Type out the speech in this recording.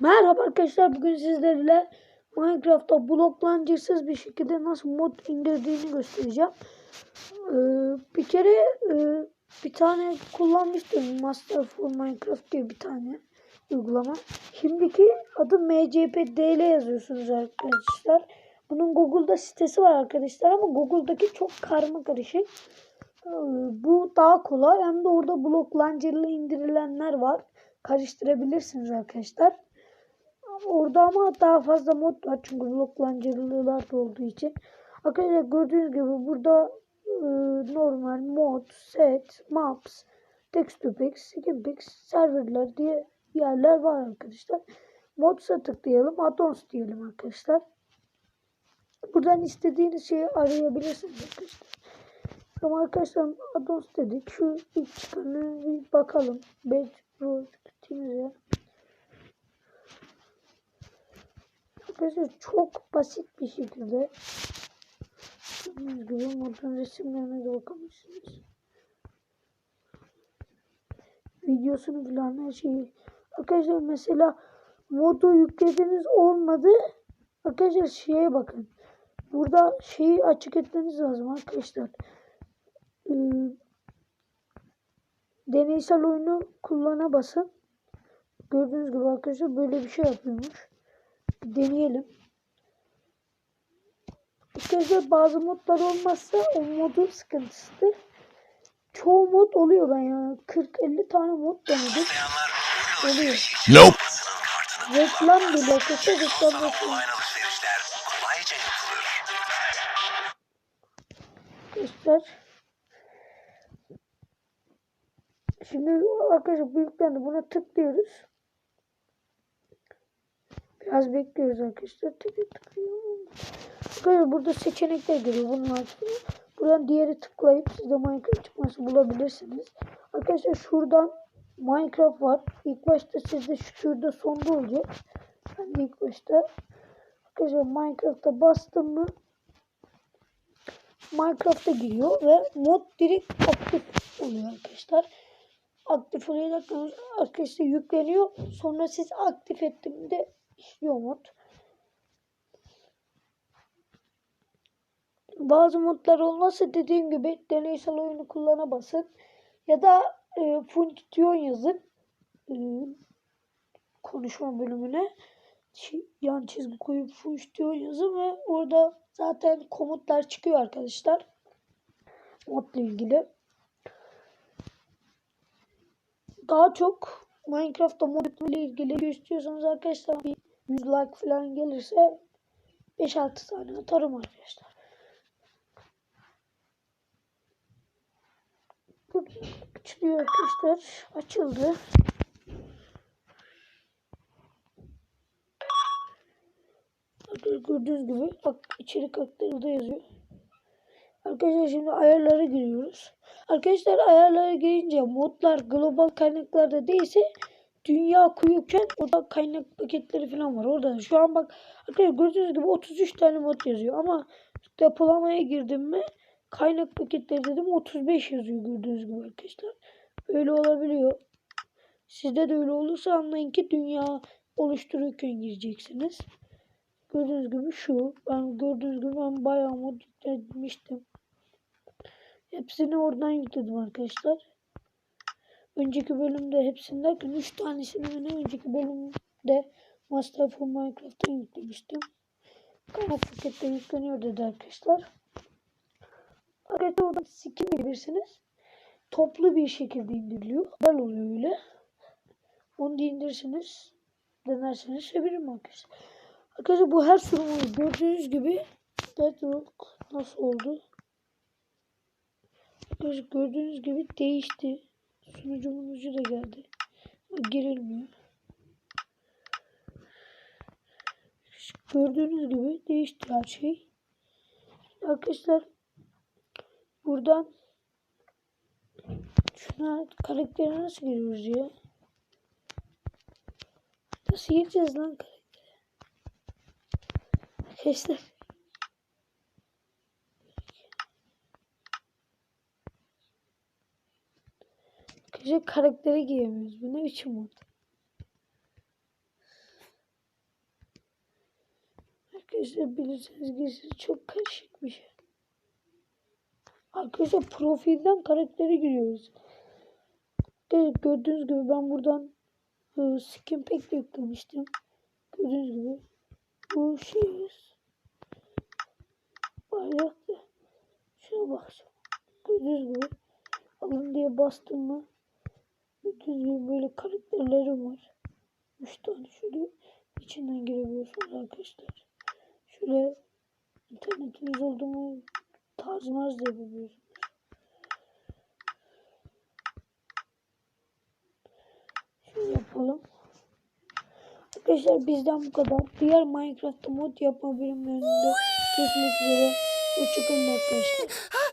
Merhaba arkadaşlar bugün sizlerle Minecraft'ta bloklandırsız bir şekilde nasıl mod indirdiğini göstereceğim. Ee, bir kere e, bir tane kullanmıştım Master for Minecraft diye bir tane uygulama. Şimdiki adı MCPDL yazıyorsunuz arkadaşlar. Bunun Google'da sitesi var arkadaşlar ama Google'daki çok karma karışık. Ee, bu daha kolay hem de orada bloklancalı indirilenler var. Karıştırabilirsiniz arkadaşlar. Orada ama daha fazla mod var çünkü bloklancalılar da olduğu için. Arkadaşlar gördüğünüz gibi burada e, normal mod, set, maps, textupix, skinpix, serverler diye yerler var arkadaşlar. Mods'a tıklayalım. Addons diyelim arkadaşlar. Buradan istediğiniz şeyi arayabilirsiniz arkadaşlar. Ama arkadaşlar addons dedik. Şu ilk çıkanı bir bakalım. Bedrock ya. Arkadaşlar çok basit bir şekilde gördüğünüz gibi modun resimlerine de bakabilirsiniz. Videosunu falan her şeyi. Arkadaşlar mesela modu yüklediniz olmadı. Arkadaşlar şeye bakın. Burada şeyi açık etmeniz lazım arkadaşlar. Ee, deneysel oyunu kullana basın. Gördüğünüz gibi arkadaşlar böyle bir şey yapıyormuş deneyelim. İşte bazı modlar olmazsa o modun sıkıntısıdır. Çoğu mod oluyor ben ya. 40-50 tane mod denedim. Oluyor. Nope. Reklam bile kısa reklam reklam. Yapılır. Göster. Şimdi arkadaşlar büyüklendi. Buna tıklıyoruz. Biraz bekliyoruz arkadaşlar. Tıkıyor tıkıyor. Arkadaşlar burada seçenekler geliyor. Altında. Buradan diğeri tıklayıp siz de Minecraft çıkması bulabilirsiniz. Arkadaşlar şuradan Minecraft var. İlk başta sizde şurada sonda olacak. Ben de ilk başta. Arkadaşlar Minecraft'a bastım mı Minecraft'a giriyor ve mod direkt aktif oluyor arkadaşlar. Aktif oluyor derken arkadaşlar yükleniyor. Sonra siz aktif ettiğinde işliyor mod. Bazı modlar olmazsa dediğim gibi deneysel oyunu kullana basın. Ya da e, fonksiyon yazın. E, konuşma bölümüne yan çizgi koyup fonksiyon yazın ve orada zaten komutlar çıkıyor arkadaşlar. Modla ilgili. Daha çok Minecraft'ta mod ile ilgili istiyorsanız arkadaşlar bir 100 like falan gelirse 5-6 tane atarım arkadaşlar. Açılıyor arkadaşlar. Açıldı. Gördüğünüz gibi bak içerik hakları burada yazıyor. Arkadaşlar şimdi ayarlara giriyoruz. Arkadaşlar ayarlara girince modlar global kaynaklarda değilse dünya kuyuken orada kaynak paketleri falan var. Orada şu an bak arkadaşlar gördüğünüz gibi 33 tane mod yazıyor ama depolamaya girdim mi kaynak paketleri dedim 35 yazıyor gördüğünüz gibi arkadaşlar. Böyle olabiliyor. Sizde de öyle olursa anlayın ki dünya oluştururken gireceksiniz. Gördüğünüz gibi şu. Ben gördüğünüz gibi ben bayağı mod yüklemiştim. Hepsini oradan yükledim arkadaşlar. Önceki bölümde hepsini derken 3 tanesini ben önceki bölümde Master for Minecraft'tan yüklemiştim. Kaynak pakette yükleniyor dedi arkadaşlar. Arkadaşlar oradan skin verirsiniz. Toplu bir şekilde indiriliyor. Dal oluyor öyle. Onu da indirirsiniz. Denerseniz severim arkadaşlar. Arkadaşlar bu her sunumu gördüğünüz gibi Bedrock nasıl oldu? Arkadaşlar gördüğünüz gibi değişti. Sunucumun ucu da geldi. Girilmiyor. Gördüğünüz gibi değişti her şey. Arkadaşlar buradan şuna karaktere nasıl giriyoruz ya? Nasıl gireceğiz lan karaktere? Arkadaşlar Arkadaşlar karakteri giyemiyoruz. Bu ne biçim mod? Arkadaşlar bilirseniz giysi çok karışık bir şey. Arkadaşlar profilden karakteri giriyoruz. Evet, gördüğünüz gibi ben buradan e, skin de yüklemiştim. Gördüğünüz gibi bu şey bayraktı. Şuna bakacağım. Gördüğünüz gibi alın diye bastım mı gördüğünüz gibi böyle karakterlerim var. 3 tane şöyle içinden girebiliyorsunuz arkadaşlar. Şöyle internetiniz oldu mu tarzmaz da yapabiliyorsunuz. Şöyle yapalım. Arkadaşlar bizden bu kadar. Diğer Minecraft'ta mod yapma bölümlerinde görüşmek üzere. Hoşçakalın arkadaşlar.